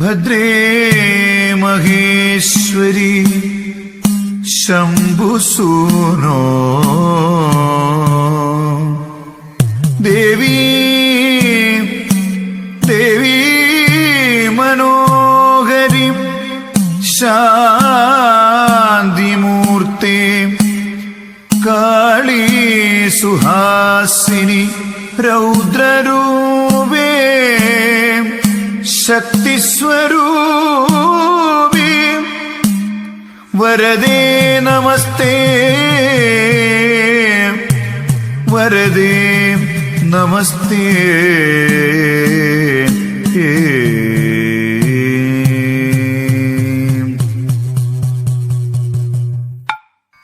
ഭദ്രേ മഹേശ്വരി ശംഭുസൂനോ ദേവി ദേവി മനോഹരി ശാന്തിമൂർത്തി കാളീ സുഹാസിനി രൗദ്രരൂപേ ശക്തിസ്വരൂപി. വരദേ നമസ്തേ. വരദേ നമസ്തേ.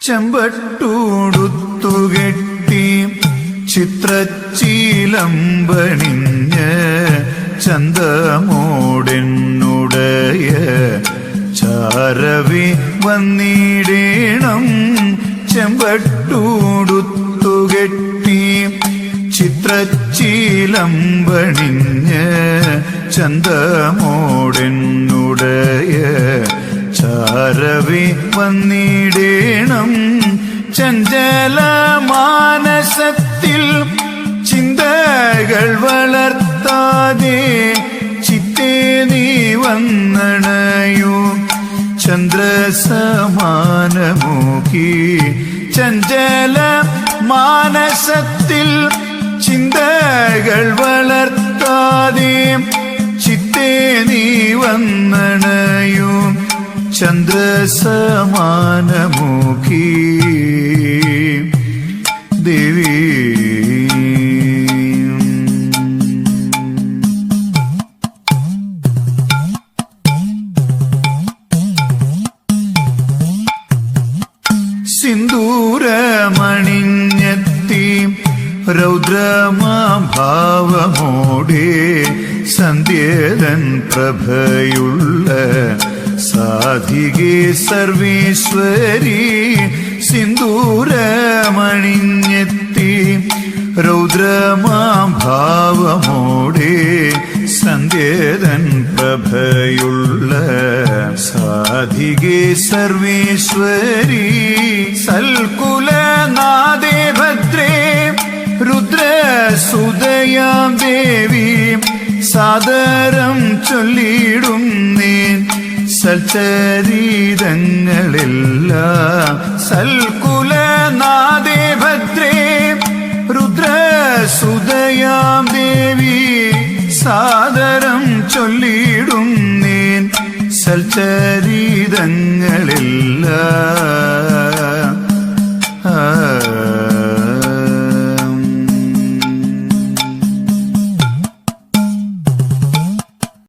ചെമ്പട്ടൂടുത്തുകെട്ടി ചിത്രച്ചീലമ്പണിഞ്ഞ് ചന്തമോടെന്നുടയ ചാരവി വന്നിടേണം. ചെമ്പട്ടൂടുത്തുകെട്ടി ചിത്രച്ചീലമ്പണിഞ്ഞ് ചന്തമോടെന്നുടയ ചാരവി വന്നിടേണം. ചഞ്ചല മാനസത്തിൽ ചിന്തകൾ വളർത്താതെ ചിത്തേ നീ വന്നണയോ? ചന്ദ്ര സമാനമോക്കി ചഞ്ചല മാനസത്തിൽ ചിന്തകൾ വളർത്താതെ ചിത്തേ നീ വന്നണയൂ? ചന്ദ്രസമാനമുഖി സിന്ദൂരമണിഞ്ഞെത്തി രൗദ്രമാഭാവമോടെ സന്ധ്യതൻ പ്രഭയുള്ള സാധികേ സർവേശ്വരി സിന്ദൂരമണിഞ്ഞെത്തി രൗദ്രമാഭാവമോടെ സന്ധ്യതൻ പ്രഭയുള്ള സാധികേ സർവേശ്വരി. സൽകുലനാദേ ഭദ്രേ രുദ്രസുതയാം ദേവി. സാദരം ചൊല്ലിടും നീൻ സൽചരീതങ്ങളെല്ലാം. സൽകുലനാദേ ഭദ്രേ സൽചരീതങ്ങളെല്ലാം